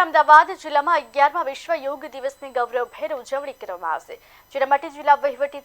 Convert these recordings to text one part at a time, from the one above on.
અમદાવાદ જિલ્લામાં અગિયારમા વિશ્વ યોગ દિવસની ગૌરવભેર ઉજવણી કરવામાં આવશે, જેના માટે જિલ્લા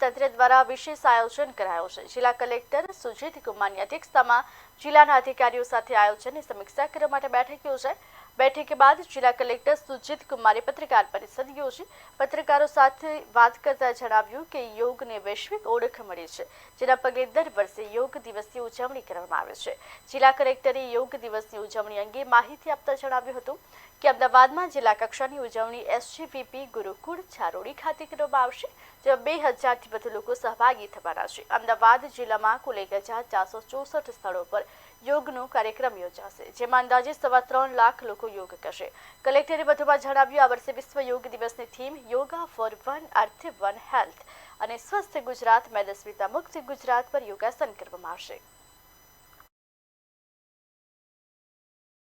તંત્ર દ્વારા વિશેષ આયોજન કરાયું છે. જિલ્લા કલેક્ટર સુજીત કુમારની અધ્યક્ષતામાં જિલ્લાના અધિકારીઓ સાથે આયોજનની સમીક્ષા કરવા માટે બેઠક યોજાઈ. બેઠક બાદ જિલ્લા કલેક્ટર સુજીત કુમારે પત્રકાર પરિષદ યોજી પત્રકારો સાથે વાત કરતા જણાવ્યું કે યોગને વૈશ્વિક ઓળખ મળી છે, જેના પગલે દર વર્ષે યોગ દિવસની ઉજવણી કરવામાં આવે છે. જિલ્લા કલેક્ટરે યોગ દિવસની ઉજવણી અંગે માહિતી આપતા જણાવ્યું હતું કે અમદાવાદમાં જિલ્લા કક્ષાની ઉજવણી એસજીપીપી ગુરુકુળ છારોડી ખાતે કરવામાં આવશે, જેમાં બે હજારથી વધુ લોકો સહભાગી થવાના છે. અમદાવાદ જિલ્લામાં કુલ એક હજાર ચારસો ચોસઠ સ્થળો પર યોગનો કાર્યક્રમ યોજાશે, જેમાં અંદાજે સવા ત્રણ લાખ લોકો યોગ કરશે. કલેક્ટરે વધુમાં જણાવ્યું, આ વર્ષે વિશ્વ યોગ દિવસની theme yoga for one earth one health અને સ્વસ્થ ગુજરાત મેદસ્વીતા મુક્ત ગુજરાત પર યોગાસન કરવામાં આવશે.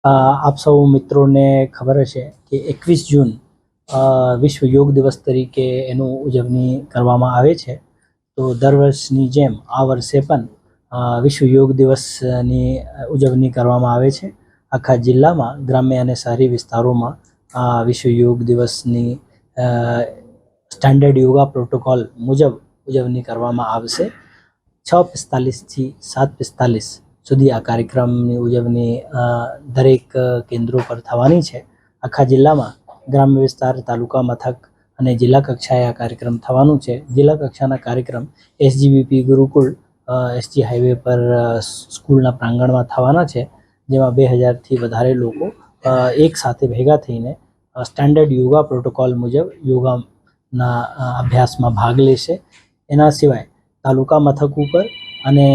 આપ સૌ મિત્રોને ખબર હશે કે એકવીસ જૂન વિશ્વ યોગ દિવસ તરીકે એનું ઉજવણી કરવામાં આવે છે. તો દર વર્ષની જેમ આ વર્ષે પણ વિશ્વ યોગ દિવસની ઉજવણી કરવામાં આવે છે. આખા જિલ્લામાં, ગ્રામ્ય અને શહેરી વિસ્તારોમાં આ વિશ્વ યોગ દિવસની સ્ટાન્ડર્ડ યોગા પ્રોટોકોલ મુજબ ઉજવણી કરવામાં આવશે. છ પિસ્તાલીસથી સાત પિસ્તાલીસ સુધી આ કાર્યક્રમની ઉજવણી દરેક કેન્દ્રો પર થવાની છે. આખા જિલ્લામાં ગ્રામ્ય વિસ્તાર, તાલુકા મથક અને જિલ્લા કક્ષાએ આ કાર્યક્રમ થવાનું છે. જિલ્લા કક્ષાના કાર્યક્રમ એસજીબીપી ગુરુકુળ એસજી હાઈવે પર સ્કૂલના પ્રાંગણમાં થવાના છે, જેમાં બે હજારથી વધારે લોકો એક સાથે ભેગા થઈને સ્ટાન્ડર્ડ યોગા પ્રોટોકોલ મુજબ યોગાના અભ્યાસમાં ભાગ લેશે. એના સિવાય તાલુકા મથક ઉપર અને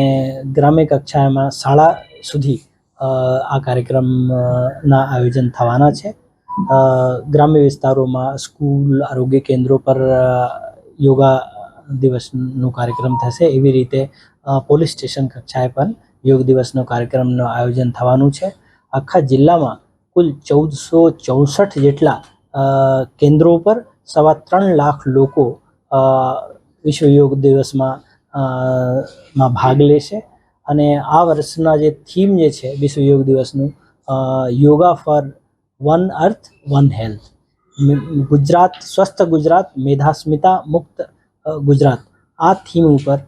ગ્રામ્ય કક્ષામાં શાળા સુધી આ કાર્યક્રમના આયોજન થવાના છે. ગ્રામ્ય વિસ્તારોમાં સ્કૂલ, આરોગ્ય કેન્દ્રો પર યોગા દિવસનો કાર્યક્રમ થશે. એવી રીતે પોલીસ સ્ટેશન કક્ષાએ પણ યોગ દિવસનો કાર્યક્રમનું આયોજન થવાનું છે. આખા જિલ્લામાં કુલ ચૌદસો ચોસઠ જેટલા કેન્દ્રો પર સવા ત્રણ લાખ લોકો વિશ્વ યોગ દિવસમાં માં ભાગ લેશે. અને આ વર્ષના જે થીમ જે છે, વિશ્વ યોગ દિવસનું yoga for one earth, one health. Gujarat, સ્વસ્થ ગુજરાત મેધાસ્મિતા મુક્ત ગુજરાત. આ થીમ ઉપર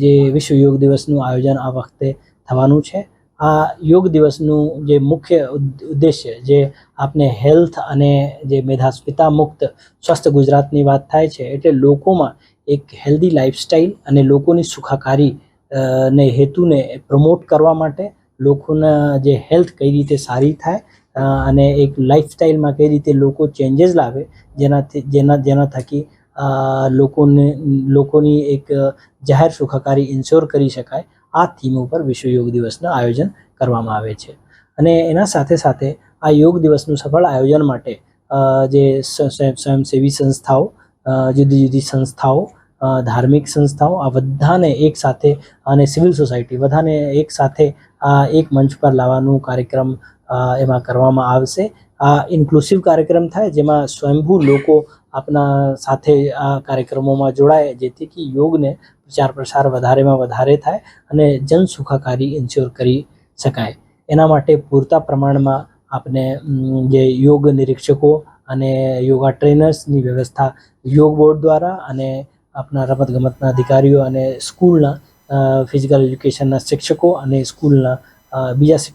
જે વિશ્વ યોગ દિવસનું આયોજન આ વખતે થવાનું છે. આ યોગ દિવસનું જે મુખ્ય ઉદ્દેશ્ય જે આપને હેલ્થ અને જે મેધાસ્મિતા મુક્ત સ્વસ્થ ગુજરાતની વાત થાય છે, એટલે લોકોમાં એક હેલ્ધી લાઇફસ્ટાઈલ અને લોકોની સુખાકારી ને હેતુને પ્રમોટ કરવા માટે લોકોના જે હેલ્થ કઈ રીતે સારી થાય અને એક લાઇફસ્ટાઈલમાં કઈ રીતે લોકો ચેન્જીસ લાવે, જેનાથી, જેના જેના થકી લોકોને, લોકોની એક જાહેર સુખાકારી ઇન્શ્યોર કરી શકાય. આ થીમ ઉપર વિશ્વ યોગ દિવસનું આયોજન કરવામાં આવે છે. અને એના સાથે સાથે આ યોગ દિવસનું સફળ આયોજન માટે જે સ્વ- સ્વ- સ્વયંસેવી સંસ્થાઓ જુદી જુદી સંસ્થાઓ ધાર્મિક સંસ્થાઓ, આ બધાને એક સાથે અને સિવિલ સોસાયટી બધાને એક સાથે આ એક મંચ પર લાવવાનું કાર્યક્રમ એમાં કરવામાં આવશે. આ ઇન્ક્લુસિવ કાર્યક્રમ થાય, જેમાં સ્વયંભૂ લોકો આપના સાથે આ કાર્યક્રમોમાં જોડાય, જેથી કે યોગને પ્રચાર પ્રસાર વધારેમાં વધારે થાય અને જન સુખાકારી ઇન્શ્યોર કરી શકાય. એના માટે પૂરતા પ્રમાણમાં આપણે જે યોગ નિરીક્ષકો અને યોગા ટ્રેનર્સની વ્યવસ્થા યોગ બોર્ડ દ્વારા અને આપણા રમતગમતના અધિકારીઓ અને સ્કૂલના ફિઝિકલ એજ્યુકેશનના શિક્ષકો અને સ્કૂલના બીજા શિક્ષકો